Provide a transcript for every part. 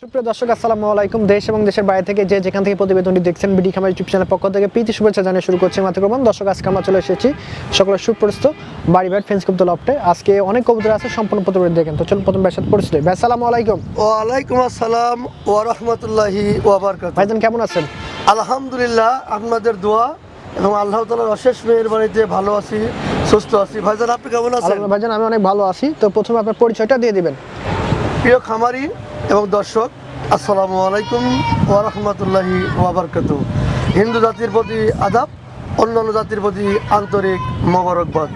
সুপ্রিয় দর্শক আসসালামু আলাইকুম। দেশ এবং দেশের বাইরে থেকে যে যেখান থেকে প্রতিবেদনটি দেখছেন বিডি খামার ইউটিউব চ্যানেল পক্ষ থেকে প্রীতি শুভেচ্ছা জানিয়ে শুরু করছি মাতৃক্রমণ দর্শক আজকে আমরা চলে এসেছি সকলের সুপরিচিত বাড়ি ফেন্স কবুতর লফটে আজকে অনেক কবুতর আছে সম্পূর্ণ প্রতিবেদন দেখেন তো চলুন প্রথম পরিচিত ভাই আসসালামু আলাইকুম। ওয়ালাইকুম আসসালাম ওয়া রাহমাতুল্লাহি ওয়া বারাকাতুহু। ভাইজান কেমন আছেন? আলহামদুলিল্লাহ আপনাদের দোয়া এবং আল্লাহ তাআলার অশেষ মেহেরবানিতে ভালো আছি সুস্থ আছি। ভাইজান আপনি কেমন আছেন? ভাইজান আমি অনেক ভালো আছি। তো প্রথমে আপনার পরিচয়টা দিয়ে দিবেন। প্রিয় খামারি এবং দর্শক, আসসালামু আলাইকুম ওয়া রাহমাতুল্লাহি হিন্দু জাতির প্রতি আদাব, অন্যান্য জাতির প্রতি আন্তরিক মোবারকবাদ।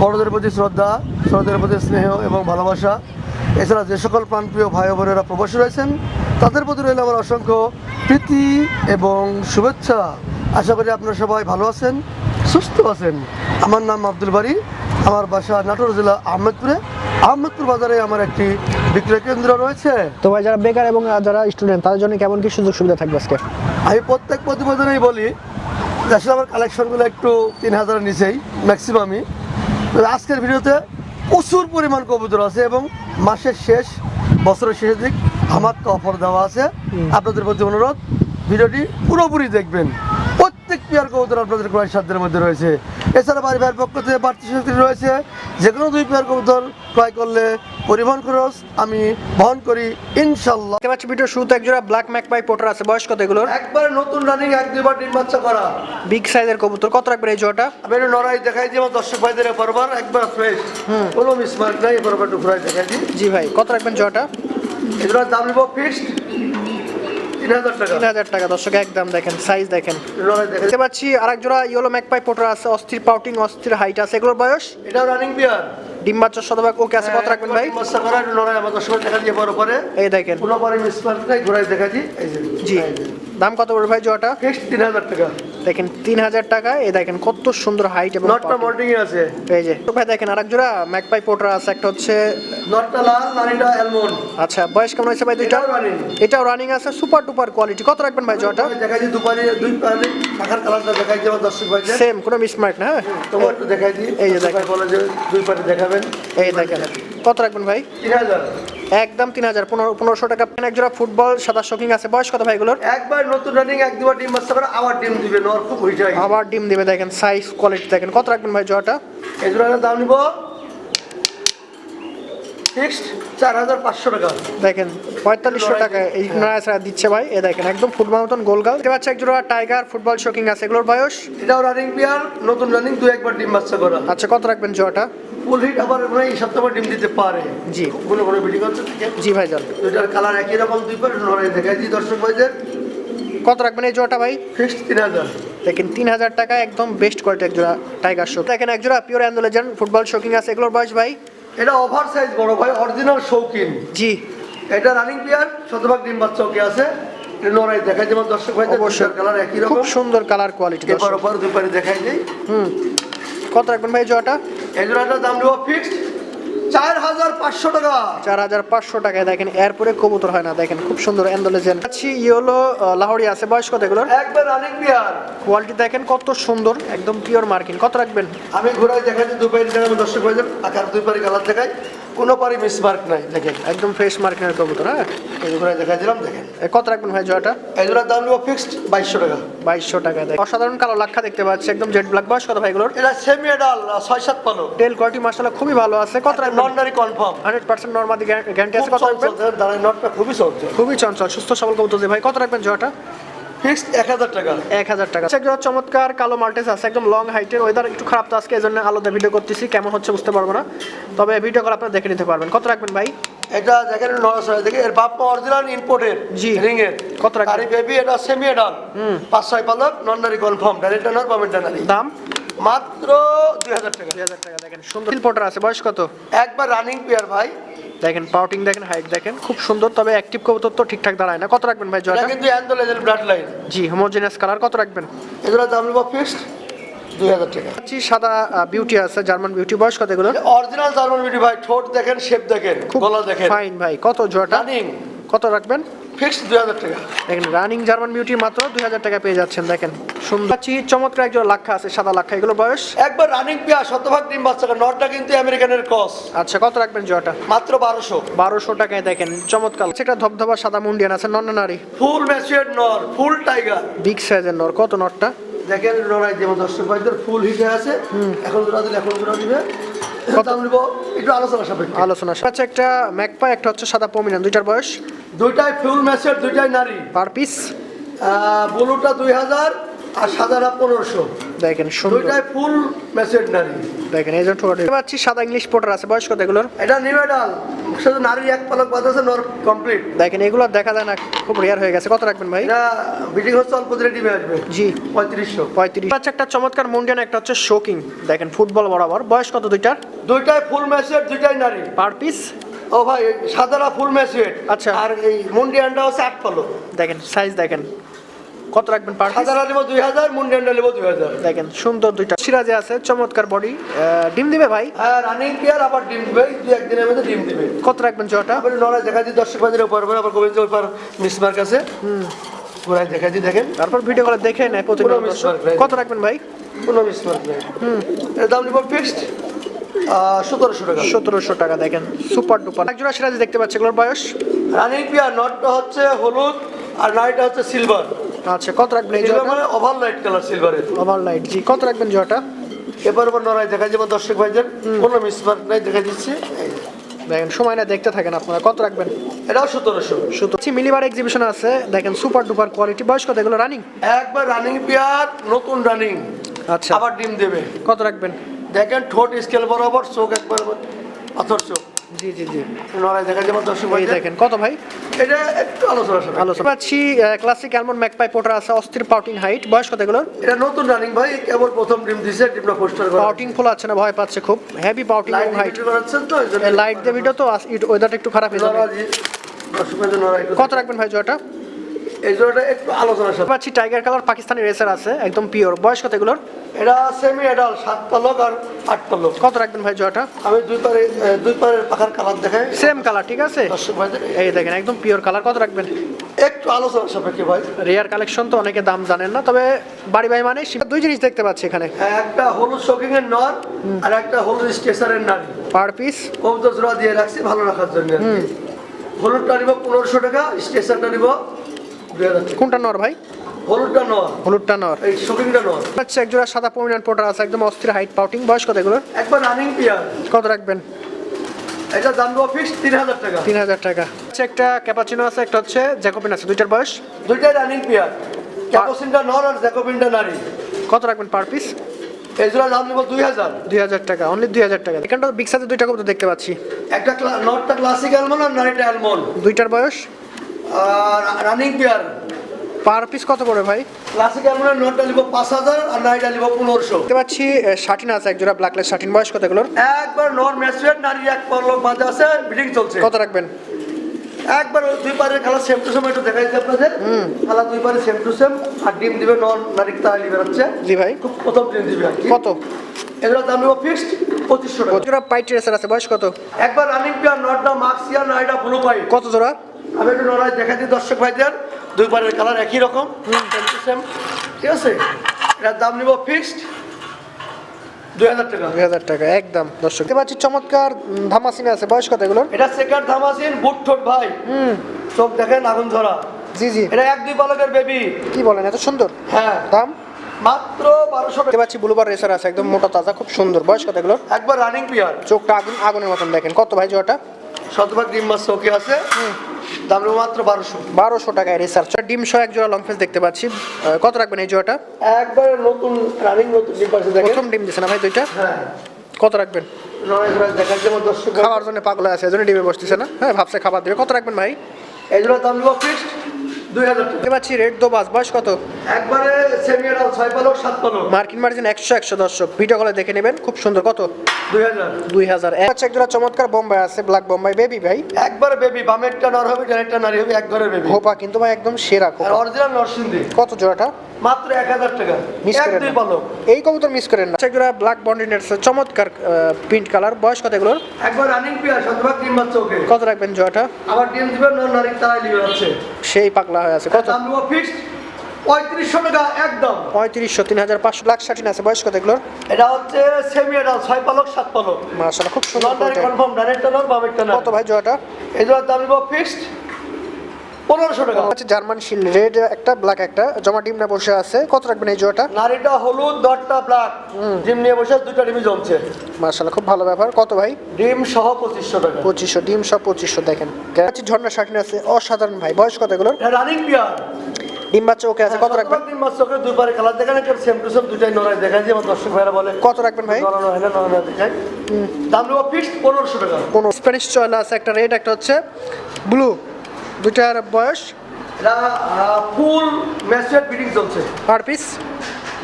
বড়দের প্রতি শ্রদ্ধা ছোটদের প্রতি স্নেহ এবং ভালোবাসা। এছাড়া যে সকল প্রাণপ্রিয় ভাই বোনেরা প্রবাসী রয়েছেন, তাদের প্রতি রইল আমার অসংখ্য প্রীতি এবং শুভেচ্ছা। আশা করি আপনারা সবাই ভালো আছেন, সুস্থ আছেন। আমার নাম আব্দুল বাড়ি আমার বাসা নাটোর জেলা আহমেদপুরে। আহমেদপুর বাজারে আমার একটি বিক্রয় কেন্দ্র রয়েছে? তো ভাই যারা বেকার এবং যারা স্টুডেন্ট তাদের জন্য কেমন কি সুযোগ সুবিধা থাকবে আজকে? আমি প্রত্যেক প্রতিবেদনেই বলি আসলে আমার কালেকশনগুলো একটু তিন হাজারের নিচেই ম্যাক্সিমামই আজকের ভিডিওতে প্রচুর পরিমাণ কবুতর আছে এবং মাসের শেষ বছরের শেষের দিক আমার তো অফার দেওয়া আছে। আপনাদের প্রতি অনুরোধ ভিডিওটি পুরোপুরি দেখবেন। পেয়ার কবুতর আপনাদের ক্রয় সাধ্যের মধ্যে রয়েছে। এছাড়া বাড়ি ভাইয়ের পক্ষ থেকে বাড়তি শক্তি রয়েছে। যে কোনো দুই পেয়ার কবুতর ক্রয় করলে পরিবহন খরচ আমি বহন করি ইনশাল্লাহ পাচ্ছি ভিডিও শুরুতে একজোড়া ব্ল্যাক ম্যাক পাই পোটার আছে। বয়স কত এগুলোর? একবার নতুন রানিং এক দুইবার ডিম বাচ্চা করা। বিগ সাইজের কবুতর। কত রাখবেন এই জোড়াটা? আমি একটু নড়াই দেখাই দিই আমার দর্শক ভাইদের বরাবর। একবার ফ্রেশ হুম। কোনো মিসমার্ক নাই বরাবর একটু ফ্রাই দেখাই দিই। জি ভাই কত রাখবেন জোড়াটা? এগুলোর দাম নিব ফিক্সড তিন হাজার টাকা দর্শক একদম দেখেন সাইজ দেখেন। দেখতে পাচ্ছি আরেক জোড়া ইয়েলো ম্যাকপাই পোটার আছে অস্থির পাউটিং অস্থির হাইট আছে। এগুলোর বয়স? এটাও রানিং বিয়ার ডিম বাচ্চার শতভাগ ওকে আছে কত রাখবেন ভাই? বাচ্চা করা আমার দিয়ে বড় করে। এই দেখেন। পরে নাই জি। দাম কত পড়বে ভাই জোড়াটা? ফিক্সড তিন হাজার টাকা। দেখেন তিন হাজার টাকা। এ দেখেন কত সুন্দর হাইট এবং নটটা। মল্টিং আছে। এই যে ভাই দেখেন আরেক জোড়া ম্যাকপাই পোটার আছে একটা হচ্ছে নটটা লাল নানিটা অ্যালমন্ড আচ্ছা বয়স কেমন হয়েছে ভাই দুইটা? এটাও রানিং আছে সুপার টুপার কোয়ালিটি কত রাখবেন ভাই জোড়াটা? দেখাই দিই দুপারে দুই পারে শাখার কালারটা দেখাই দিই আমার দর্শক ভাইদের। সেম কোনো মিসমার্ক না হ্যাঁ? তোমার একটু দেখাই দিই এই যে দর্শক বলে যে দুই পারে দেখাবেন। এই দেখেন কত রাখবেন ভাই? তিন হাজার একদম তিন হাজার। পনেরো পনেরোশো টাকা এক জোড়া ফুটবল সাদা শোকিং আছে। বয়স কত ভাই এগুলোর? একবার নতুন রানিং এক দুবার ডিম বাচ্চা করে আবার ডিম দিবে নর খুব হয়ে যায়। আবার ডিম দিবে দেখেন সাইজ কোয়ালিটি দেখেন। কত রাখবেন ভাই জোড়াটা? এই জোড়াটার দাম নিব ফিক্সড চার হাজার পাঁচশো টাকা। দেখেন পঁয়তাল্লিশশো টাকা এই দিচ্ছে ভাই। এ দেখেন একদম ফুটবল মতন গোলগাল দেখতে পাচ্ছি এক জোড়া টাইগার ফুটবল শোকিং আছে। এগুলোর বয়স? এটাও রানিং পেয়ার নতুন রানিং দু একবার ডিম বাচ্চা করা। আচ্ছা কত রাখবেন জোড়াটা? ফুল হিট আবার মানে এই সপ্তাহে ডিম দিতে পারে। জি। কোনো কোনো বিডি জি দুইটার কালার একই রকম দুই পারে নড়াই দেখাই দিই দর্শক ভাইদের কত রাখবেন এই ভাই? ফিক্সড তিন হাজার। দেখেন তিন হাজার টাকা একদম বেস্ট কোয়ালিটি এক জোড়া টাইগার শো দেখেন এক জোড়া পিওর অ্যান্ডোলেজেন ফুটবল শোকিং আছে। এগুলোর বয়স ভাই? এটা ওভার সাইজ বড় ভাই অরিজিনাল শৌখিন। জি। এটা রানিং প্লেয়ার শতভাগ ডিম বাচ্চা ওকে আছে। নরাই দেখাই আমার দর্শক ভাই অবশ্যই। কালার একই খুব সুন্দর কালার কোয়ালিটি এবার ওপর দুপারে দেখাই দেই। হুম। কত রাখবেন ভাই জোড়াটা? এই জোড়াটার দাম দেবো ফিক্সড চার হাজার পাঁচশো টাকা। চার হাজার পাঁচশো টাকায় দেখেন এরপরে কবুতর হয় না দেখেন খুব সুন্দর অ্যান্ডোলেজেন আচ্ছা লাহোরি আছে বয়স কত এগুলোর? একবার রানিং পেয়ার কোয়ালিটি দেখেন কত সুন্দর একদম পিওর মার্কিন কত রাখবেন? আমি ঘোরাই দেখাচ্ছি দুই পারি দেখাবো দর্শক ভাইদের আকার দুই পারি কালার দেখাই কোনো পারি মিস মার্ক নাই দেখেন। একদম ফ্রেশ মার্কিনের কবুতর হ্যাঁ? এই যে ঘোরাই দিলাম দেখেন। কত রাখবেন ভাই জোড়াটা এই জোড়ার দাম নেব ফিক্সড বাইশশো টাকা। বাইশশো টাকা দেয় অসাধারণ কালো লাক্ষা দেখতে পাচ্ছি একদম জেড ব্ল্যাক বয়স কত ভাই এগুলোর? এটা সেমি ছয় সাত পালো। টেল কোয়ালিটি মাসালা খুবই ভালো আছে। কত রাখবেন? নন্ডারি কনফার্ম হান্ড্রেড পার্সেন্ট নর্মাদি গ্যারান্টি আছে কত রাখবেন? নটটা খুবই চলছে খুবই চঞ্চল সুস্থ সবল কবুতর ভাই কত রাখবেন জোড়াটা? ফিক্সড এক হাজার টাকা। এক হাজার টাকা। আচ্ছা, চমৎকার কালো মাল্টেস আছে একদম লং হাইটের ওয়েদার একটু খারাপ তো আজকে এই জন্য আলাদা ভিডিও করতেছি কেমন হচ্ছে বুঝতে পারব না। তবে ভিডিও করে আপনারা দেখে নিতে পারবেন। কত রাখবেন ভাই? এটা দেখেন নড়াচড়া দেখে এর বাপ মা অরিজিনাল ইম্পোর্টের জি। রিং এর কত রাখবেন? আরে বেবি এটা সেমি ডাল পাঁচ ছয় পালক নন্ডারি কনফার্ম ডাইরেক্ট ডানার পাবেন ডানারি দাম? মাত্র দুই হাজার টাকা। দুই হাজার টাকা দেখেন সুন্দর। পটার আছে বয়স কত? একবার রানিং পেয়ার ভাই। দেখেন পাউটিং দেখেন হাইট দেখেন খুব সুন্দর তবে অ্যাক্টিভ কবুতর তো ঠিকঠাক দাঁড়ায় না। কত রাখবেন ভাই জয়টা? কিন্তু অ্যান্ডোলেজের ব্লাড লাইন জি হোমোজেনাস কালার কত রাখবেন? এগুলোর দাম নেব ফিক্সড দুই হাজার টাকা। জি সাদা বিউটি আছে জার্মান বিউটি বয়স কত এগুলো অরিজিনাল জার্মান বিডি ভাই ঠোঁট দেখেন শেপ দেখেন গলা দেখেন। ফাইন ভাই কত রানিং কত রাখবেন? ফিক্সড দুই হাজার টাকা। দেখেন রানিং জার্মান বিউটি মাত্র দুই হাজার টাকা পেয়ে যাচ্ছেন দেখেন। সুন্দর। চমৎকার একজন লাক্ষা আছে সাদা লাক্ষা। এগুলো বয়স? একবার রানিং পেয়া শতভাগ ডিম বাচ্চা নটটা কিন্তু আমেরিকানের কস আচ্ছা কত রাখবেন জোয়াটা মাত্র বারোশো। বারোশো টাকায় দেখেন চমৎকার। সেটা ধবধবা সাদা মুন্ডিয়ান আছে নর না নারী? ফুল ম্যাচুয়ার নর ফুল টাইগার বিগ সাইজের নর কত নরটা দেখেন লড়াই যেমন দর্শক ভাইদের ফুল হিটে আছে। এখন জোড়া দিলে এখন জোড়া দিবে। কত নিব একটু আলোচনা সাপেক্ষে। আলোচনা আচ্ছা একটা ম্যাকপা একটা হচ্ছে সাদা পমিনান দুইটার বয়স? দুইটাই ফুল ম্যাচের দুইটাই নারী। Per piece? ব্লুটা দুই হাজার আর সাদাটা পনেরোশো। দেখেন সুন্দর। ফুল ম্যাচের নারী। দেখেন এই যে ঠোঁট পাচ্ছি সাদা ইংলিশ পোটার আছে বয়স কত এগুলোর? এটা নিবেডাল শুধু নারীর এক পালক বাদ আছে নর কমপ্লিট দেখেন এগুলো দেখা যায় না খুব রেয়ার হয়ে গেছে। কত রাখবেন ভাই? এটা বিটিং হচ্ছে অল্প দিনে ডিমে আসবে। জি। পঁয়ত্রিশশো। পঁয়ত্রিশ। আচ্ছা একটা চমৎকার মুন্ডিয়ান একটা হচ্ছে শোকিং দেখেন ফুটবল বরাবর। বয়স কত দুইটার? দুইটাই ফুল ম্যাচের দুইটাই নারী। পার পিস ও ভাই সাদারা ফুল ম্যাচের আচ্ছা। আর এই মুন্ডিয়ানটা হচ্ছে এক পালক। দেখেন সাইজ দেখেন। কত রাখবেন পার সাদারা নেব দুই হাজার মুন্ডিয়ানটা নেব দুই হাজার। দেখেন সুন্দর দুইটা সিরাজে আছে চমৎকার বডি ডিম দিবে ভাই? হ্যাঁ রানিং পেয়ার আবার ডিম দিবে দু একদিনের মধ্যে ডিম দিবে। কত রাখবেন জোয়াটা আবার নড়াই দেখা দিই দর্শক বাজারে উপর আবার গোবিন্দ উপর মিসমার্ক আছে। ঘোরায় দেখা দিই দেখেন। তারপর ভিডিও কলে দেখে নেয় প্রতিদিন পুরো miss mark, right? কত রাখবেন ভাই? কোনো মিসমার্ক নেই এর দাম নিব ফিক্সড সতেরোশো টাকা। সতেরোশো টাকা দেখেন সুপার ডুপার এক জোড়া সিরাজ দেখতে পাচ্ছি এগুলোর বয়স? রানিং পেয়ার নটটা হচ্ছে হলুদ আর নাইটটা হচ্ছে সিলভার আচ্ছা কত রাখবেন এই জোড়াটা মানে ওভার লাইট কালার সিলভারের ওভার লাইট জি কত রাখবেন জোড়াটা এবার এবার নড়াই দেখা যাবে দর্শক ভাইদের কোনো মিসমার্ক নাই দেখা দিচ্ছে। দেখেন সময় না দেখতে থাকেন আপনারা কত রাখবেন? এটাও সতেরোশো। শুধু মিলিবার এক্সিবিশন আছে দেখেন সুপার ডুপার কোয়ালিটি বয়স কত এগুলো রানিং একবার রানিং পেয়ার নতুন রানিং আচ্ছা। আবার ডিম দেবে। কত রাখবেন? দেখেন ঠোঁট স্কেল বরাবর চোখ একবার পাথর চোখ জি জি জি। নড়াই দেখা যাবে দর্শক দেখেন কত ভাই? এটা একটু আলোচনা। আলোচনা। পাচ্ছি ক্লাসিক অ্যালমন্ড ম্যাকপাই পোটার আছে অস্থির পাউটিং হাইট বয়স কত এগুলোর? এটা নতুন রানিং ভাই কেবল প্রথম ডিম দিছে ডিমটা পোস্টার করা। পাউটিং ফুল আছে না ভয় পাচ্ছে খুব। হেভি পাউটিং এবং হাইট লাইট দিয়ে ভিডিও তো ওয়েদারটা একটু খারাপ হয়ে যাবে। কত রাখবেন ভাই জয়টা? এই জন্যটা একটু আলোচনা সাপেক্ষে। পাচ্ছি টাইগার কালার পাকিস্তানি রেসার আছে একদম পিওর বয়স কত এগুলোর? এটা সেমি এডাল সাত পালক আর আট পালক। কত রাখবেন ভাই জয়টা আমি দুই পারে দুই পারের পাখার কালার দেখাই। সেম কালার ঠিক আছে? দর্শক এই দেখেন একদম পিওর কালার কত রাখবেন? একটু আলোচনা সাপেক্ষে ভাই। রেয়ার কালেকশন তো অনেকে দাম জানেন না তবে বাড়ি বাড়ি মানে দুই জিনিস দেখতে পাচ্ছি এখানে। একটা হলুদ শোকিং এর নর আর একটা হলুদ স্টেশনের নারী। পার পিস কবুতর জোড়া দিয়ে রাখছি ভালো রাখার জন্য হলুদটা নিব পনেরোশো টাকা স্টেশনটা নিব কোনটা নর ভাই? হলুদটা নর। হলুদটা নর। এই শোকিংটা নর। আচ্ছা এক জোড়া সাদা পমিনান পোটার আছে একদম অস্থির হাইট পাউটিং বয়স কত এগুলোর? একবার রানিং পিয়ার কত রাখবেন? এটা দাম দেবো ফিক্স তিন হাজার টাকা। তিন হাজার টাকা। আচ্ছা একটা ক্যাপাচিনো আছে একটা হচ্ছে জ্যাকোবিন আছে। দুইটার বয়স? দুইটাই রানিং পিয়ার ক্যাপোসিনটা নর আর জ্যাকোবিনটা নারী। কত রাখবেন পার পিস এই জোড়া দাম নেব দুই হাজার। দুই হাজার টাকা অনলি দুই হাজার টাকা। এখানটা বিগ সাইজের দুইটা কবুতর দেখতে পাচ্ছি। একটা নটটা ক্লাসিক অ্যালমন্ড আর নারীটা অ্যালমন্ড দুইটার বয়স? রানিং পিয়ার পার পিস কত করে ভাই? ক্লাসিক নটটা নিব পাঁচ হাজার আর নিব পনেরোশো। দেখতে পাচ্ছি শাটিন আছে এক জোড়া ব্ল্যাকলেস শাটিন বয়স কত এগুলোর? একবার নর ম্যাচুয়ার নারী এক পরলোক আছে বিডিং চলছে। কত রাখবেন? একবার দুই পারের খেলা সেম টু সেম একটু দেখাই দিই আপনাদের। খেলা দুই পারে সেম টু সেম আর ডিম দিবে নন নারী তাহলে বেরোচ্ছে জি ভাই। খুব প্রথম ডিম দিবে আর কি। কত? এগুলোর দাম নেব ফিক্সড পঁচিশশো টাকা। জোড়া পাইট রেসার আছে বয়স কত? একবার রানিং পিয়ার নটটা মাক্সিয়া নারীটা ব্লু পাইপ কত জোড়া? আমি একটু নড়াই দেখা দিই দর্শক ভাইদের দুই পারের কালার একই রকম সেম সেম ঠিক আছে? এটার দাম নিব ফিক্সড দুই হাজার টাকা। দুই হাজার টাকা একদম দর্শক। দেখতে পাচ্ছি চমৎকার ধামাসিনে আছে বয়স কত এগুলোর? এটা সেকার ধামাসিন বুট ঠোঁট ভাই। চোখ দেখেন আগুন ধরা। জি জি। এটা এক দুই বেবি কি বলেন এত সুন্দর? হ্যাঁ। দাম? মাত্র বারোশো দেখতে পাচ্ছি ব্লুবার রেসার আছে একদম মোটা তাজা খুব সুন্দর। বয়স কত এগুলোর? একবার রানিং চোখটা আগুন আগুনের মতন দেখেন। কত ভাই জোয়াটা শতভাগ চৌকি আছে। দাম মাত্র বারোশো। বারোশো টাকায় রেসার। ডিম সহ এক জোড়া লং ফেস দেখতে পাচ্ছি। কত রাখবেন এই জোড়াটা? একবার নতুন রানিং নতুন ডিম পাচ্ছে দেখেন। প্রথম ডিম দিছে না ভাই দুইটা? হ্যাঁ। কত রাখবেন? খাওয়ার জন্য পাগলা আছে এজন্য ডিমে বসতেছে না? হ্যাঁ ভাবছে খাবার দেবে। কত রাখবেন ভাই? এগুলোর দাম নেব ফিক্সড দুই হাজার টাকা। পাচ্ছি রেড দোবাস বয়স কত? একবারে সেমিয়ারাল ছয় পালক সাত পালক। মার্কিন মার্জিন একশো একশো দর্শক ভিডিও কলে দেখে নেবেন খুব সুন্দর। কত? দুই হাজার। দুই হাজার। এক জোড়া চমৎকার বোম্বাই আছে ব্ল্যাক বোম্বাই বেবি ভাই। একবারে বেবি বামেরটা নর হবে ডানেরটা নারী হবে এক ঘরের বেবি খোপা কিন্তু ভাই একদম সেরা খোপা। অরিজিনাল নরসিংদী। কত জোড়াটা? মাত্র এক হাজার টাকা। মিস করেন দুই পালক। এই কবুতর মিস করেন না। ব্ল্যাক চমৎকার প্রিন্ট কালার বয়স কত এগুলোর? একবার রানিং পিয়ার শতভাগ ডিম বাচ্চা ওকে কত রাখবেন জোড়াটা? আবার ডিম দিবেন নর নারী তারাই লিবে যাচ্ছে সেই পাগলা হয়ে আছে। কত? দাম পঁয়ত্রিশশো টাকা একদম। পঁয়ত্রিশশো তিন হাজার পাঁচশো লাখ ষাটিন আছে। বয়স কত এগুলোর? এটা হচ্ছে সেমি এটা ছয় পালক সাত পালক। খুব সুন্দর। কনফার্ম ডাইরেক্ট কত ভাই জোয়াটা এই জোয়ার দাম নিব ফিক্সড পনেরোশো টাকা। হচ্ছে জার্মান শিল রেড একটা ব্ল্যাক একটা। জমা ডিম না বসে আছে। কত রাখবেন এই জোড়াটা? নারীটা হলুদ দরটা ব্ল্যাক। ডিম নিয়ে বসে দুটা ডিমই জমছে। মার্শাল্লাহ খুব ভালো ব্যাপার। কত ভাই? ডিম সহ পঁচিশশো টাকা। পঁচিশশো ডিম সব পঁচিশশো দেখেন। আছে ঝর্ণা শাটিন আছে। অসাধারণ ভাই। বয়স কত এগুলোর? রানিং পিয়ার ডিম বাচ্চা ওকে আছে কত রাখবেন? দিন মাস চোখে দুই পারে কালার দেখান একটা সেম টু সেম দুটাই নড়াই দেখায় যে আমার দর্শক ভাইরা বলে। কত রাখবেন ভাই? নড়ানো হয় না নড়ানো দেখায় দাম নেব ফিক্সড পনেরোশো টাকা। কোন স্প্যানিশ চয়লা আছে একটা রেড একটা হচ্ছে ব্লু দুইটার বয়স? ফুল ম্যাচুয়ার বিডিং চলছে। Per piece?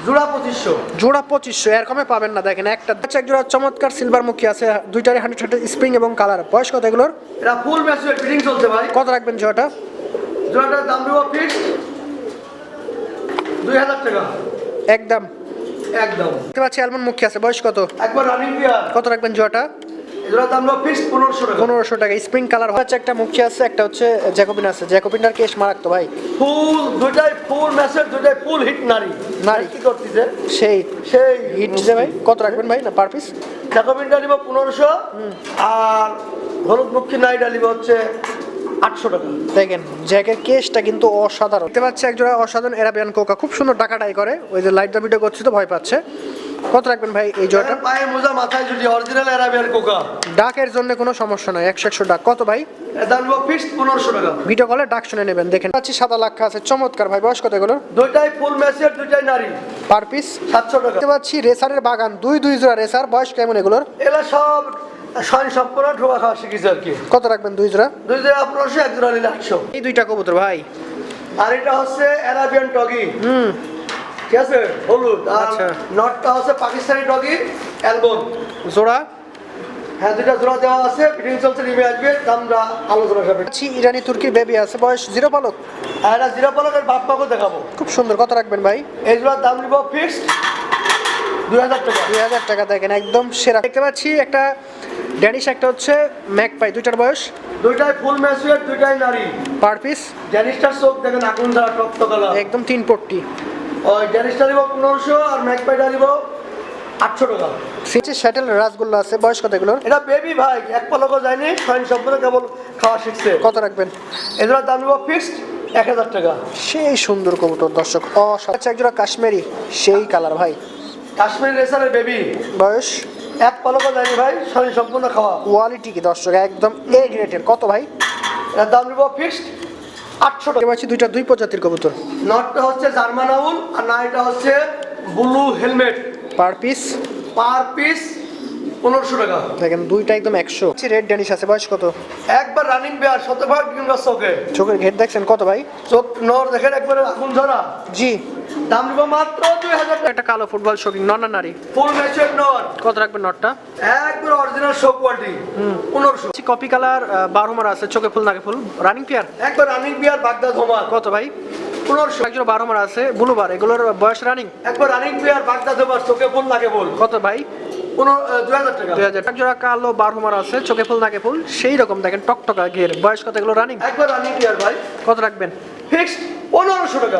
জোড়া পঁচিশশো। জোড়া পঁচিশশো এর কমে পাবেন না দেখেন একটা এক জোড়া চমৎকার সিলভার মুখী আছে দুইটারই হান্ড্রেড হান্ড্রেড স্প্রিং এবং কালার বয়স কত এগুলোর? এটা ফুল ম্যাচুয়ার বিডিং চলছে ভাই। কত রাখবেন জোড়াটা? জোড়াটার দাম নেব ফিক্সড দুই হাজার টাকা। একদম। একদম। দেখতে পাচ্ছি অ্যালমন্ড মুখী আছে বয়স কত? একবার রানিং কত রাখবেন জোড়াটা? দাম পনেরোশো টাকা। পনেরোশো টাকা। স্প্রিং কালার হচ্ছে একটা মুখী আছে একটা হচ্ছে জ্যাকোবিন আছে। জ্যাকোবিনটার কেস মারাক্ত ভাই। ফুল দুটাই ফুল ম্যাচের দুটাই ফুল হিট নারী। নারী। কি করতেছে? সেই সেই হিট যে ভাই কত রাখবেন ভাই না পার পিস জ্যাকোবিনটা নিব পনেরোশো আর হলুদ মুখী নারীটা নিব হচ্ছে আটশো টাকা। দেখেন জ্যাকের কেসটা কিন্তু অসাধারণ। দেখতে পাচ্ছি একজোড়া অসাধারণ এরাবিয়ান কোকা খুব সুন্দর ডাকাটাই করে। ওই যে লাইটটা ভিডিও করছে তো ভয় পাচ্ছে। কত রাখবেন ভাই এই জোড়াটা? পায়ে মোজা মাথায় অরিজিনাল কোকা। ডাকের জন্য কোনো সমস্যা একশো একশো ডাক। কত ভাই? দাম ফিক্সড পনেরোশো টাকা। ভিডিও কলে ডাক শুনে নেবেন দেখেন। পাচ্ছি সাদা লাক্ষা আছে চমৎকার ভাই বয়স কত এগুলো দুইটাই ফুল ম্যাচের দুইটাই নারী। পার পিস সাতশো টাকা। দেখতে পাচ্ছি রেসারের বাগান দুই দুই জোড়া রেসার বয়স কেমন এগুলোর? এগুলো সব কত রাখবেন দুই জোড়া? দুই জোড়া পনেরোশো এক জোড়া নিলে আটশো। এই দুইটা কবুতর ভাই। আর এটা হচ্ছে অ্যারাবিয়ান টগি হুম। ঠিক আছে? হলুদ। আর আচ্ছা। নটটা হচ্ছে পাকিস্তানি ডগি অ্যালবন। জোড়া? হ্যাঁ দুটা জোড়া দেওয়া আছে। ফিটিং চলছে নিবে আসবে। দামটা আলোচনা হবে পাচ্ছি ইরানি তুর্কির বেবি আছে। বয়স জিরো পালক? আর এটা জিরা পালকের বাপ মাকে দেখাবো। খুব সুন্দর। কত রাখবেন ভাই? এই জোড়ার দাম নিব ফিক্সড দুই হাজার টাকা। দুই হাজার টাকা দেখেন একদম সেরা। দেখতে পাচ্ছি একটা ড্যানিশ একটা হচ্ছে ম্যাক পাই দুইটার বয়স? দুইটাই ফুল ম্যাচুয়ার দুইটাই নারী। Per piece? ড্যানিশটার চোখ দেখেন আগুন দ্বারা কালার একদম তিন পট্টি। ওই ড্যানিশটা নিব পনেরোশো আর ম্যাকপাইটা আটশো টাকা। শ্যাটেল রাসগোল্লা আছে বয়স কত এগুলোর? এটা বেবি ভাই এক পালকও যায়নি সম্পূর্ণ কেবল খাওয়া শিখছে। কত রাখবেন? এগুলোর দাম ফিক্সড এক হাজার টাকা। সেই সুন্দর কবুতর দর্শক আচ্ছা, একজোড়া কাশ্মীরি সেই কালার ভাই। কাশ্মীর রেসারের বেবি। বয়স? এক পালকও যায়নি ভাই সম্পূর্ণ খাওয়া। কোয়ালিটি কি দর্শক? একদম এ গ্রেটের কত ভাই? দাম নিব ফিক্সড আটশো টাকা। পাচ্ছি দুইটা দুই প্রজাতির কবুতর। নটটা হচ্ছে জার্মান আউল আর নাইটা হচ্ছে blue helmet. Per piece? Per piece পনেরোশো টাকা। দেখেন দুইটা একদম একশো। রেড ড্যানিশ আছে বয়স কত? একবার রানিং বেয়ার শতভাগ কিংবা চোখে। চোখের ঘেট দেখছেন কত ভাই? চোখ নর দেখেন একবার আগুন ধরা। জি। দাম নিব মাত্র দুই হাজার টাকা। একটা কালো ফুটবল না নারী? ফুল নর। কত রাখবেন নটটা একবার অরিজিনাল শো কোয়ালিটি পনেরোশো। কপি কালার আছে চোখে ফুল নাকে ফুল। রানিং পেয়ার একবার রানিং বিয়ার বাগদা ধোমার। কত ভাই? পনেরোশো। একজন বারো মারা আছে ব্লু এগুলোর বয়স রানিং একবার রানিং বিয়ার বাগদা ধোমার চোখে ফুল নাকে ফুল। কত ভাই? পনেরো দুই হাজার টাকা। দুই কালো আছে চোখে ফুল নাকে ফুল। সেই রকম দেখেন টকটকা ঘের। বয়স কত এগুলো? রানিং একবার রানিং ভাই। কত রাখবেন? ফিক্সড পনেরোশো টাকা।